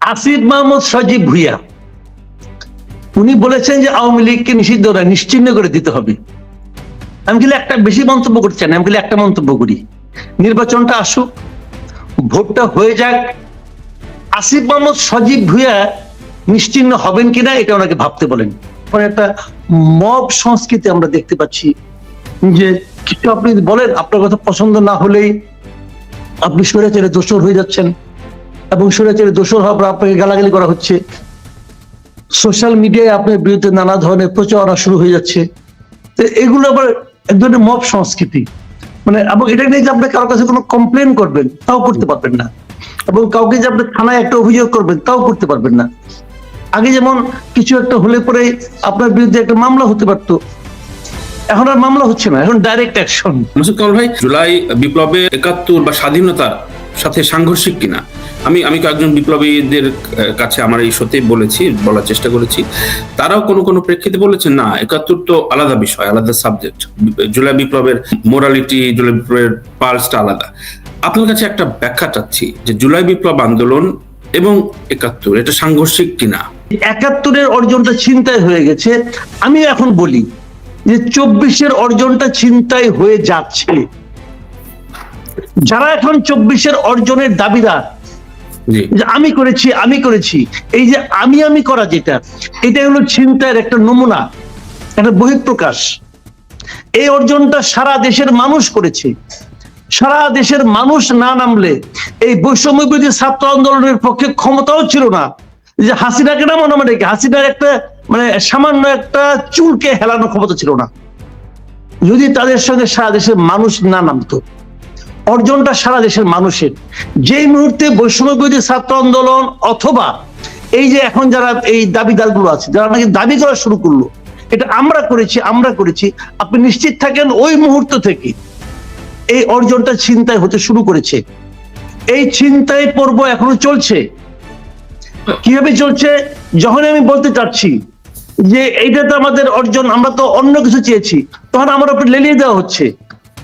আসিফ মাহমুদ সজীব ভুইয়া। উনি বলেছেন যে আওয়ামী লীগকে নিষিদ্ধ না নিশ্চিহ্ন করে দিতে হবে। আমি খালি একটা বেশি মন্তব্য করতে চাই না, আমি খালি একটা মন্তব্য করি। নির্বাচনটা আসুক, ভোটটা হয়ে যাক। আসিফ মাহমুদ সজীব ভুইয়া নিশ্চিহ্ন হবেন কিনা, এটা ওনাকে ভাবতে বলেন। মানে একটা মব সংস্কৃতি আমরা দেখতে পাচ্ছি যে কিছু আপনি বলেন, আপনার কথা পছন্দ না হলেই আপনি স্বৈরাচারে দোষর হয়ে যাচ্ছেন। এবং স্বৈরাচারে দোষর হওয়ার পর আপনাকে গালাগালি করা হচ্ছে। সোশ্যাল মিডিয়ায় আপনার বিরুদ্ধে নানা ধরনের প্রচারণা শুরু হয়ে যাচ্ছে। তো এগুলো আবার এক ধরনের মব সংস্কৃতি। মানে এবং এটা নিয়ে যে আপনি কারোর কাছে কোনো কমপ্লেন করবেন, তাও করতে পারবেন না। এবং কাউকে যে আপনি থানায় একটা অভিযোগ করবেন, তাও করতে পারবেন না। আগে যেমন কিছু একটা হলে পরে আপনার বিরুদ্ধে একটা মামলা হতে পারতো। এখন আর মামলা হচ্ছে না, এখন ডাইরেক্ট অ্যাকশন মাসুদ কামাল ভাই, জুলাই বিপ্লবে একাত্তর বা স্বাধীনতার সাথে সাংঘর্ষিক কিনা? আমি আমি কয়েকজন বিপ্লবীদের কাছে আমার এই সত্যি বলেছি, বলার চেষ্টা করেছি। তারাও কোনো কোনো প্রেক্ষিতে বলেছে না, একাত্তর তো আলাদা বিষয়, আলাদা সাবজেক্ট জুলাই বিপ্লবের মোরালিটি জুলাই বিপ্লবের পালসটা আলাদা। আপনার কাছে একটা ব্যাখ্যা চাচ্ছি, যে জুলাই বিপ্লব আন্দোলন এবং একাত্তর, এটা সাংঘর্ষিক কিনা? একাত্তরের অর্জনটা চিন্তায় হয়ে গেছে। আমি এখন বলি যে চব্বিশের অর্জনটা চিন্তায় হয়ে যাচ্ছে। যারা এখন চব্বিশের অর্জনের দাবিদার যে আমি করেছি আমি করেছি। এই যে আমি আমি করা যেটা এটা হলো চিন্তার একটা নমুনা, একটা বহিঃপ্রকাশ। এই অর্জনটা সারা দেশের মানুষ করেছে। সারা দেশের মানুষ না নামলে এই বৈষম্য বিরোধী ছাত্র আন্দোলনের পক্ষে ক্ষমতাও ছিল না। যে হাসিনাকে নামানো মানে কি? হাসিনার একটা মানে সামান্য একটা চুলকে হেলানো ক্ষমতা ছিল না। যদি তাদের সঙ্গে সারা দেশের মানুষ না নামতো। অর্জনটা সারা দেশের মানুষের। যেই মুহূর্তে বৈষম্য বিরোধী ছাত্র আন্দোলন অথবা এই যে এখন যারা এই দাবিদারগুলো আছে, যারা নাকি দাবি করা শুরু করল, এটা আমরা করেছি আমরা করেছি, আপনি নিশ্চিত থাকেন ওই মুহূর্ত থেকে এই অর্জনটা চিন্তায় হতে শুরু করেছে। এই চিন্তায় পর্ব এখনও চলছে। কীভাবে চলছে? যখন আমি বলতে চাচ্ছি যে এইটা তো আমাদের অর্জন, আমরা তো অন্য কিছু চেয়েছি, তখন আমার উপর লেলিয়ে দেওয়া হচ্ছে।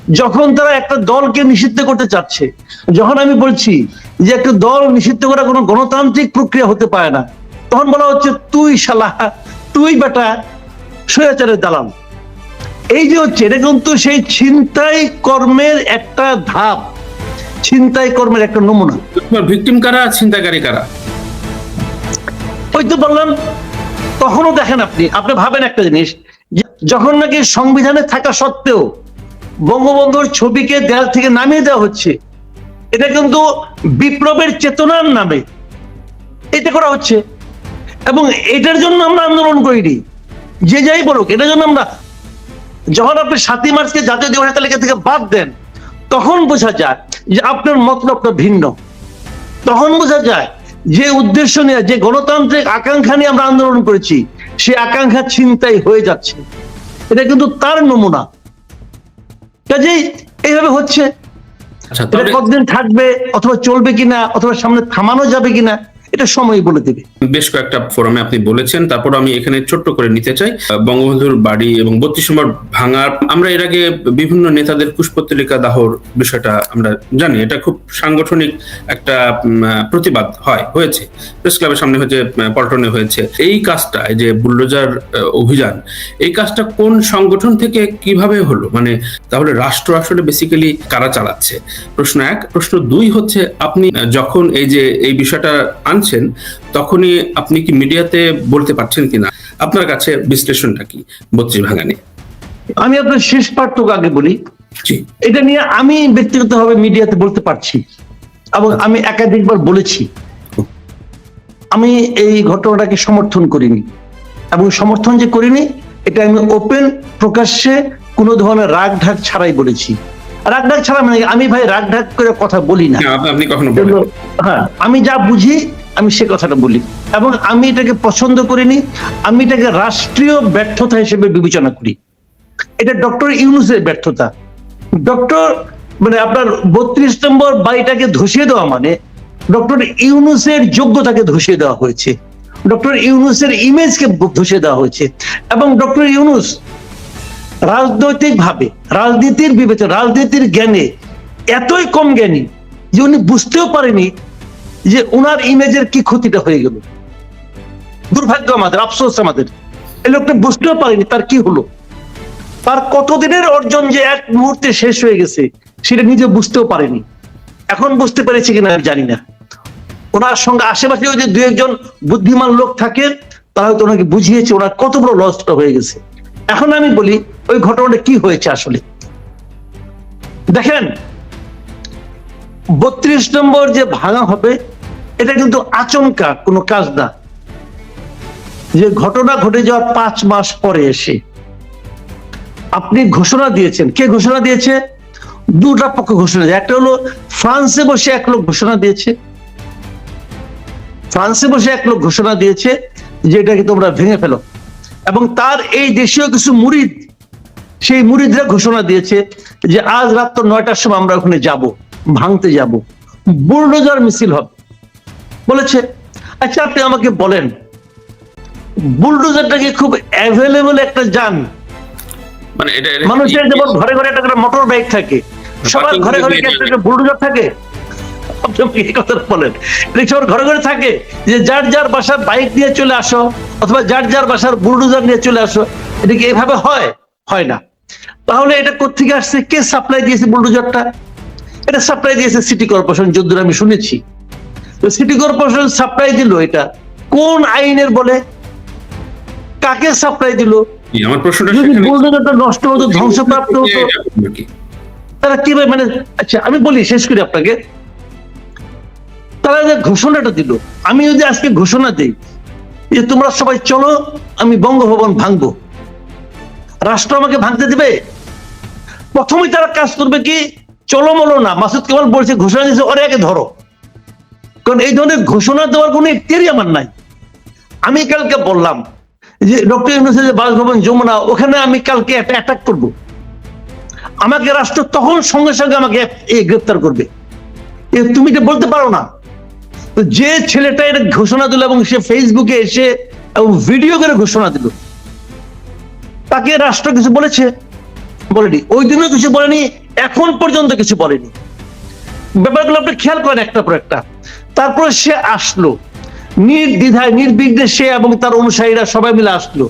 যখন তারা একটা দলকে নিষিদ্ধ করতে চাচ্ছে যখন আমি বলছি যে একটা দল নিষিদ্ধ করা কোনো গণতান্ত্রিক প্রক্রিয়া হতে পারে না তখন বলা হচ্ছে তুই শালা তুই বেটা স্বৈরাচারের দালাল। এই যে হচ্ছে এটা কিন্তু সেই ছিনতাই কর্মের একটা ধাপ ছিনতাই কর্মের একটা নমুনা। ভিকটিম কারা চিন্তাকারী কারা? ওই তো বললাম তখনও দেখেন আপনি আপনি ভাবেন একটা জিনিস যে যখন নাকি সংবিধানে থাকা সত্ত্বেও বঙ্গবন্ধুর ছবিকে দেয়াল থেকে নামিয়ে দেওয়া হচ্ছে। এটা কিন্তু বিপ্লবের চেতনার নামে এটা করা হচ্ছে। এবং এটার জন্য আমরা আন্দোলন করিনি। যে যাই বলুক, এটার জন্য আমরা যখন আপনি সাতই মার্চকে জাতীয় দিবসের তালিকা থেকে বাদ দেন, তখন বোঝা যায় যে আপনার মতলবটা ভিন্ন। তখন বোঝা যায় যে উদ্দেশ্য নিয়ে, যে গণতান্ত্রিক আকাঙ্ক্ষা নিয়ে আমরা আন্দোলন করেছি সে আকাঙ্ক্ষা চিন্তাই হয়ে যাচ্ছে। এটা কিন্তু তার নমুনা। কাজেই এইভাবে হচ্ছে। আচ্ছা কতদিন থাকবে অথবা চলবে কিনা অথবা সামনে থামানো যাবে কিনা এটা সময় বলে দেবে। বেশ কয়েকটা ফোরামে আপনি বলেছেন, তারপর আমি এখানে ছোট্ট করে নিতে চাই। বঙ্গবন্ধুর বাড়ি এবং বত্রিশ নম্বর ভাঙার আমরা এর আগে বিভিন্ন নেতাদের পুষ্পতলিকা দাহর বিষয়টা আমরা জানি, এটা খুব সাংগঠনিক একটা প্রতিবাদ হয়, হয়েছে। প্রেস ক্লাবের সামনে হয়েছে পল্টনে হয়েছে। এই কাজটা যে বুল্ডোজার অভিযান, এই কাজটা কোন সংগঠন থেকে কীভাবে হলো? মানে তাহলে রাষ্ট্র আসলে বেসিক্যালি কারা চালাচ্ছে? প্রশ্ন এক। প্রশ্ন দুই হচ্ছে, আপনি যখন এই যে, এই বিষয়টা আনছেন তখনই আপনি কি মিডিয়াতে বলতে পারছেন কিনা? আপনার কাছে বিশ্লেষণটা কি বত্রিশ ভাঙা নিয়ে আমি আপনার শেষ পাঠটুকু আগে বলি। এটা নিয়ে আমি ব্যক্তিগতভাবে মিডিয়াতে বলতে পারছি এবং আমি একাধিকবার বলেছি। আমি এই ঘটনাটাকে সমর্থন করিনি। এবং সমর্থন যে করিনি এটা আমি ওপেন প্রকাশ্যে কোনো ধরনের রাগ ঢাক ছাড়াই বলেছি। রাগ ঢাক ছাড়া মানে আমি ভাই রাগ ঢাক করে কথা বলি না। আপনি কখনো হ্যাঁ আমি যা বুঝি আমি সে কথাটা বলি। এবং আমি এটাকে পছন্দ করিনি, আমি এটাকে রাষ্ট্রীয় ব্যর্থতা হিসেবে বিবেচনা করি। এটা ডক্টর ইউনুসের ব্যর্থতা। ডক্টর মানে আপনার বত্রিশ নম্বর বাড়িটাকে ধসিয়ে দেওয়া মানে ডক্টর ইউনুসের যোগ্যতাকে ধসিয়ে দেওয়া হয়েছে। ডক্টর ইউনুসের ইমেজকে ধসিয়ে দেওয়া হয়েছে। এবং ডক্টর ইউনুস রাজনৈতিক ভাবে রাজনীতির বিবেচনা, রাজনীতির জ্ঞানে এতই কম জ্ঞানী যে উনি বুঝতেও পারেনি যে ওনার ইমেজের কি ক্ষতিটা হয়ে গেল? দুর্ভাগ্য আমাদের, আফসোস আমাদের। এই লোকটা বুঝতেও পারেনি তার কি হলো। তার কতদিনের অর্জন যে এক মুহূর্তে শেষ হয়ে গেছে, সেটা নিজে বুঝতেও পারেনি। এখন বুঝতে পেরেছে কিনা আমি জানি না। ওনার সঙ্গে আশেপাশে যদি দু একজন বুদ্ধিমান লোক থাকে, তারা হয়তো ওনাকে বুঝিয়েছে ওনার কত বড় লসটা হয়ে গেছে। এখন আমি বলি, ওই ঘটনাটা কি হয়েছে আসলে? দেখেন, বত্রিশ নম্বর যে ভাঙা হবে এটা কিন্তু আচমকা কোনো কাজ না। যে ঘটনা ঘটে যাওয়ার পাঁচ মাস পরে এসে আপনি ঘোষণা দিয়েছেন। কে ঘোষণা দিয়েছে? দুটা পক্ষ ঘোষণা দিয়ে একটা হলো ফ্রান্সে বসে এক লোক ঘোষণা দিয়েছে। ফ্রান্সে বসে এক লোক ঘোষণা দিয়েছে যে এটাকে তোমরা ভেঙে ফেলো। এবং তার এই দেশীয় কিছু মুরিদ, সেই মুরিদরা ঘোষণা দিয়েছে যে আজ রাত তো নয়টার সময় আমরা ওখানে যাব, ভাঙতে যাব। বুলডোজার মিছিল হবে। বলেছে আচ্ছা আপনি আমাকে বলেন বুলডোজারটা কি খুব অ্যাভেলেবল একটা যান। মানে এটা মানুষের যেমন ঘরে ঘরে একটা করে মোটর বাইক থাকে সবার ঘরে ঘরে একটা করে বুলডোজার থাকে। আপনি এই কথা বলেন? সবার ঘরে ঘরে থাকে যে যার যার বাসার বাইক নিয়ে চলে আসো অথবা যার যার বাসার বুলডোজার নিয়ে চলে আসো। এটা কি এভাবে হয়? হয় না। তাহলে এটা কোথেকে আসছে? কে সাপ্লাই দিয়েছে বুলডোজারটা এটা সাপ্লাই দিয়েছে সিটি কর্পোরেশন যদ্দূর আমি শুনেছি। সিটি কর্পোরেশন সাপ্লাই দিল এটা। কোন আইনের বলে? কাকে সাপ্লাই দিল? আমার প্রশ্নটা নষ্ট হতো ধ্বংসপ্রাপ্ত হতো? তারা কীভাবে মানে আচ্ছা আমি বলি শেষ করি আপনাকে। তারা যে ঘোষণাটা দিল আমি যদি আজকে ঘোষণা দিই যে তোমরা সবাই চলো আমি বঙ্গভবন ভাঙবো। রাষ্ট্র আমাকে ভাঙতে দিবে? প্রথমে তারা কাজ করবে কি? চলো মলো না মাসুদ কেমন বলছে ঘোষণা দিয়েছে ওরে আগে ধরো। কারণ এই ধরনের ঘোষণা দেওয়ার কোনো ইত্যাদি আমার নাই। আমি কালকে বললাম যে ডক্টর বাসভবন যমুনা, ওখানে আমি কালকে একটা অ্যাটাক করব। আমাকে রাষ্ট্র তখন সঙ্গে সঙ্গে আমাকে গ্রেপ্তার করবে। তুমি এটা বলতে পারো না। যে ছেলেটা এটা ঘোষণা দিল এবং সে ফেসবুকে এসে এবং ভিডিও করে ঘোষণা দিল, তাকে রাষ্ট্র কিছু বলেছে? বলেনি। ওই দিনও কিছু বলেনি, এখন পর্যন্ত কিছু বলেনি। ব্যাপারগুলো আপনি খেয়াল করেন একটা পর একটা। তারপরে সে আসলো। নির্দ্বিধায়, নির্বিঘ্নে সে এবং তার অনুসারীরা সবাই মিলে আসলো।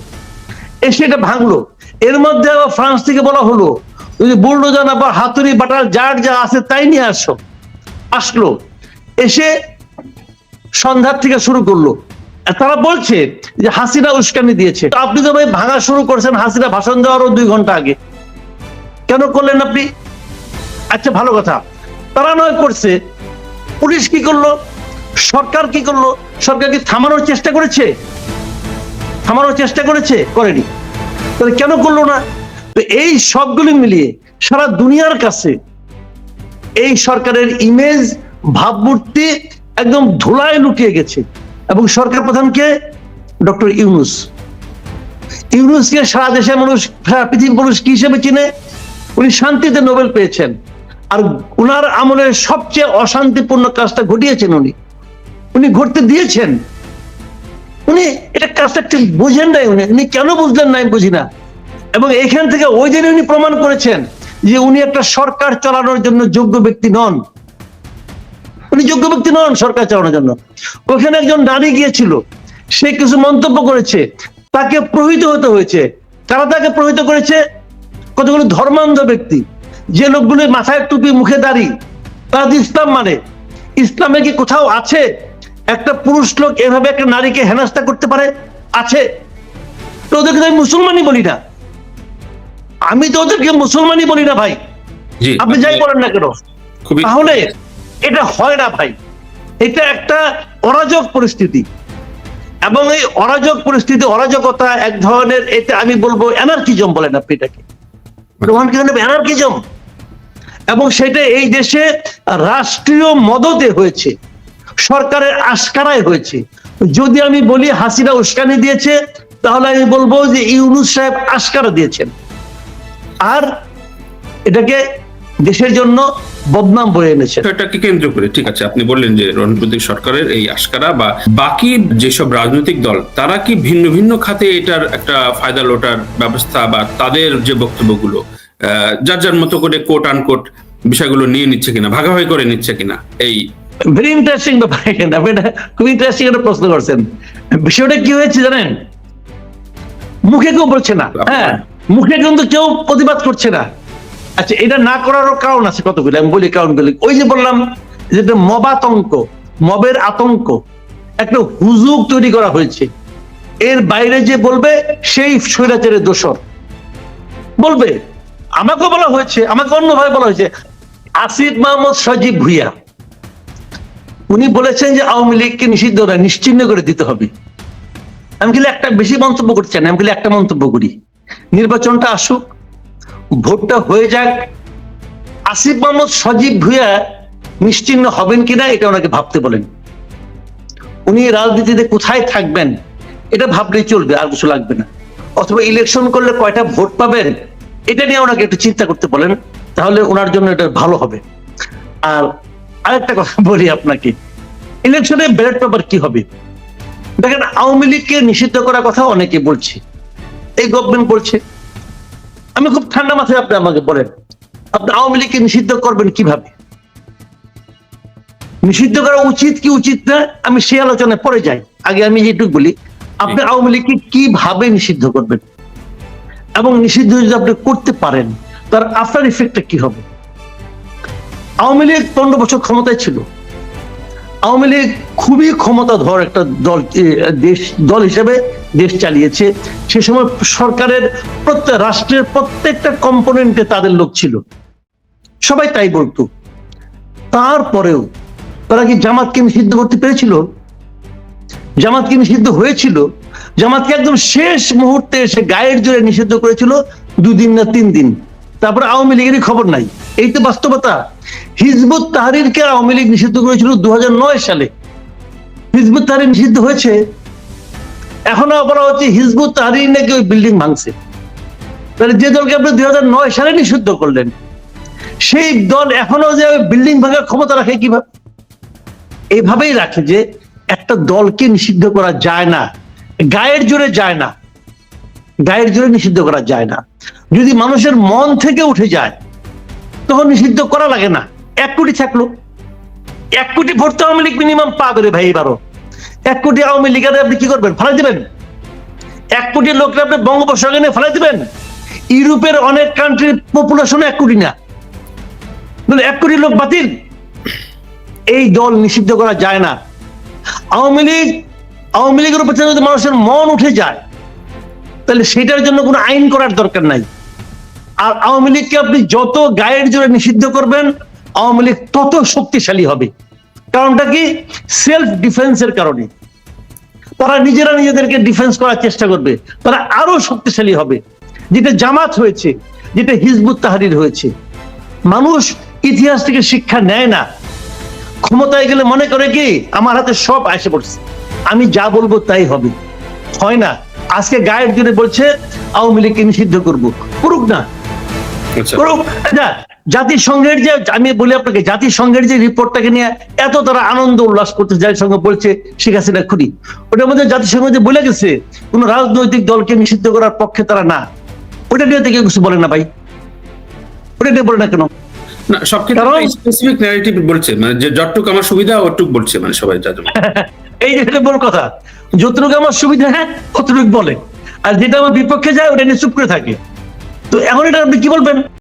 এসে এটা ভাঙলো। এর মধ্যে আবার ফ্রান্স থেকে বলা হলো যদি বুলডোজার আবার হাতুড়ি বাটার যার যা আছে তাই নিয়ে আসো। আসলো। এসে সন্ধ্যার থেকে শুরু করল। তারা বলছে যে, হাসিনা উস্কানি দিয়েছে। আপনি তো ভাই ভাঙা শুরু করছেন, হাসিনা ভাষণ দেওয়ারও দুই ঘণ্টা আগে। কেন করলেন আপনি? আচ্ছা ভালো কথা। তারা নয় করছে। পুলিশ কি করল? সরকার কি করল? সরকার কি থামানোর চেষ্টা করেছে? থামানোর চেষ্টা করেছে? করেনি। তাহলে কেন করল না? এই সবগুলি মিলিয়ে সারা দুনিয়ার কাছে এই সরকারের ইমেজ ভাবমূর্তি একদম ধুলায় লুটিয়ে গেছে। এবং সরকার প্রধানকে ডক্টর ইউনুস। ইউনুসকে সারা দেশের মানুষ, সারা পৃথিবীর মানুষ কি হিসেবে চিনে? উনি শান্তিতে নোবেল পেয়েছেন। আর উনার আমলের সবচেয়ে অশান্তিপূর্ণ কাজটা ঘটিয়েছেন উনি। উনি ঘটতে দিয়েছেন। উনি এটা কাজটা বুঝেন নাই উনি। উনি কেন বুঝলেন না আমি বুঝি না। এবং এখান থেকে ওই দিন উনি প্রমাণ করেছেন যে উনি একটা সরকার চালানোর জন্য যোগ্য ব্যক্তি নন। উনি যোগ্য ব্যক্তি নন সরকার চালানোর জন্য। ওখানে একজন নারী গিয়েছিল, সে কিছু মন্তব্য করেছে, তাকে প্রহিত হতে হয়েছে। তারা তাকে প্রহিত করেছে? কতগুলো ধর্মান্ধ ব্যক্তি। যে লোকগুলো মাথায় টুপি, মুখে দাড়ি, তারা ইসলাম মানে। ইসলামে কি কোথাও আছে? একটা পুরুষ লোক এভাবে একটা নারীকে হেনস্থা করতে পারে? আছে। তো ওদেরকে আমি মুসলমানই বলি না। আমি তো ওদেরকে মুসলমানই বলি না ভাই। আপনি যাই বলেন না কেন? তাহলে এটা হয় না ভাই। এটা একটা অরাজক পরিস্থিতি। এবং এই অরাজক পরিস্থিতি অরাজকতা এক ধরনের এটা আমি বলব অ্যানার্কিজম বলেন আপনি এটাকে। কি অ্যানার্কিজম এবং সেটা এই দেশে রাষ্ট্রীয় মদতে হয়েছে। সরকারের আশকারায় হয়েছে। যদি আমি বলি হাসিনা উস্কানি দিয়েছে, তাহলে আমি বলব যে ইউনুস সাহেব আশকারা দিয়েছেন। আর এটাকে দেশের জন্য বদনাম বয়ে এনেছেন। বিষয়টাকে কেন্দ্র করে, ঠিক আছে, আপনি বললেন যে রণপ্রতীক সরকারের এই আশকারা বা বাকি যেসব রাজনৈতিক দল, তারা কি ভিন্ন ভিন্ন খাতে এটার একটা ফায়দা লোটার ব্যবস্থা বা তাদের যে বক্তব্যগুলো যার যার মতো করে কোট আনকোট বিষয়গুলো নিয়ে নিচ্ছে কিনা, ভাগাভাগি করে নিচ্ছে কিনা, এই ভেরি ইন্টারেস্টিং ব্যাপার এখানে। আপনি এটা খুব ইন্টারেস্টিং একটা প্রশ্ন করছেন। বিষয়টা কি হয়েছে জানেন? মুখে কেউ বলছে না। হ্যাঁ মুখে কিন্তু কেউ প্রতিবাদ করছে না। আচ্ছা এটা না করারও কারণ আছে কতগুলো? আমি বলি কারণগুলি। ওই যে বললাম যেটা মবাতঙ্ক মবের আতঙ্ক। একটা হুজুগ তৈরি করা হয়েছে। এর বাইরে যে বলবে সেই স্বৈরাচারের দোষর। বলবে। আমাকে বলা হয়েছে আমাকে অন্যভাবে বলা হয়েছে। আসিফ মাহমুদ সজীব ভুইয়া। উনি বলেছেন যে আওয়ামী লীগকে নিষিদ্ধ না নিশ্চিহ্ন করে দিতে হবে। আমি খালি একটা বেশি মন্তব্য করছি না, আমি খালি একটা মন্তব্য করি। নির্বাচনটা আসুক, ভোটটা হয়ে যাক। আসিফ মোহাম্মদ সজীব ভুইয়া নিশ্চিহ্ন হবেন কিনা এটা ওনাকে ভাবতে বলেন। উনি রাজনীতিতে কোথায় থাকবেন, এটা ভাবলেই চলবে, আর কিছু লাগবে না। অথবা ইলেকশন করলে কয়টা ভোট পাবেন, এটা নিয়ে ওনাকে একটু চিন্তা করতে বলেন, তাহলে ওনার জন্য এটা ভালো হবে। আর আরেকটা কথা বলি আপনাকে। ইলেকশনে ব্যালট পেপার কি হবে? দেখেন আওয়ামী লীগকে নিষিদ্ধ করার কথা অনেকে বলছে। এই গভর্নমেন্ট বলছে। আমি খুব ঠান্ডা মাথায় আপনি আমাকে বলেন আপনি আওয়ামী লীগকে নিষিদ্ধ করবেন কীভাবে? নিষিদ্ধ করা উচিত কি উচিত না আমি সেই আলোচনায় পরে যাই। আগে আমি যেটুকু বলি আপনি আওয়ামী লীগকে কীভাবে নিষিদ্ধ করবেন? এবং নিষিদ্ধ যদি আপনি করতে পারেন তার আফটার ইফেক্টটা কি হবে? আওয়ামী লীগ পনেরো বছর ক্ষমতায় ছিল। আওয়ামী লীগ খুবই ক্ষমতাধর একটা দল দেশ, দল হিসেবে দেশ চালিয়েছে। সে সময় সরকারের প্রত্যেক, রাষ্ট্রের প্রত্যেকটা কম্পোনেন্টে তাদের লোক ছিল। সবাই তাই বলতো। তারপরেও তারা কি জামাতকে নিষিদ্ধ করতে পেরেছিল? জামাতকে নিষিদ্ধ হয়েছিল। জামাতকে একদম শেষ মুহূর্তে এসে গায়ের জোরে নিষিদ্ধ করেছিল দুদিন না তিন দিন। তারপরে আওয়ামী লীগেরই খবর নাই। এই তো বাস্তবতা। হিজবুত তাহারিরকে আওয়ামী লীগ নিষিদ্ধ করেছিল দু হাজার নয় সালে। হিজবুত তাহারির নিষিদ্ধ হয়েছে। এখনও বলা হচ্ছে হিজবুত তাহারির নাকি ওই বিল্ডিং ভাঙছে। তাহলে যে দলকে আপনি দু হাজার নয় সালে নিষিদ্ধ করলেন, সেই দল এখনও যে বিল্ডিং ভাঙার ক্ষমতা রাখে কীভাবে? এইভাবেই রাখে যে একটা দলকে নিষিদ্ধ করা যায় না। গায়ের জোরে যায় না। গায়ের জোরে নিষিদ্ধ করা যায় না। যদি মানুষের মন থেকে উঠে যায় তখন নিষিদ্ধ করা লাগে না। এক কোটি থাকল এক কোটি ভোট তো আওয়ামী লীগ মিনিমাম পাবে রে ভাই এবারও। এক কোটি আওয়ামী লীগের আপনি কি করবেন? ফেলাই দিবেন? এক কোটি লোককে আপনি বঙ্গোপসাগরে নিয়ে ফেলাই দিবেন? ইউরোপের অনেক কান্ট্রির পপুলেশন এক কোটি না। তাহলে এক কোটি লোক বাতিল। এই দল নিষিদ্ধ করা যায় না। আওয়ামী লীগ, আওয়ামী লীগের উপর যদি মানুষের মন উঠে যায়, তাহলে সেটার জন্য কোনো আইন করার দরকার নাই। আর আওয়ামী লীগকে আপনি যত গায়ের জোরে নিষিদ্ধ করবেন, আওয়ামী লীগ তত শক্তিশালী হবে। কারণটা কি? সেলফ ডিফেন্সের কারণে। তারা নিজেরা নিজেদেরকে ডিফেন্স করার চেষ্টা করবে। তারা আরও শক্তিশালী হবে। যেটা জামাত হয়েছে, যেটা হিজবুত তাহারির হয়েছে। মানুষ ইতিহাস থেকে শিক্ষা নেয় না। ক্ষমতায় গেলে মনে করে কি, আমার হাতে সব আসে পড়ছে। আমি যা বলব তাই হবে। হয় না। আজকে গায়ের জুড়ে বলছে, আওয়ামী লীগকে নিষিদ্ধ করব। করুক না। জাতিসংঘের যে আমি বলি আপনাকে জাতিসংঘের যে রিপোর্টটাকে নিয়ে এত তারা আনন্দ উল্লাস করতে জাতিসংঘ বলছে শেখ হাসিনা খুনি। ওটার মধ্যে জাতিসংঘ যে বলে গেছে কোন রাজনৈতিক দলকে নিষিদ্ধ করার পক্ষে তারা না। ওটা নিয়ে কেউ কিছু বলে না ভাই। ওটা নিয়ে বলে না কেন? না সব কারণ- স্পেসিফিক ন্যারেটিভ বলছে মানে যে যতটুকু আমার সুবিধা ওটুক বলছে মানে সবাই যা এই যে এটা বড় কথা। যতটুকু আমার সুবিধা হ্যাঁ ততটুকু বলে। আর যেটা আমার বিপক্ষে যায় ওটা নিয়ে চুপ করে থাকে। তো এখন এটা আপনি কি বলবেন?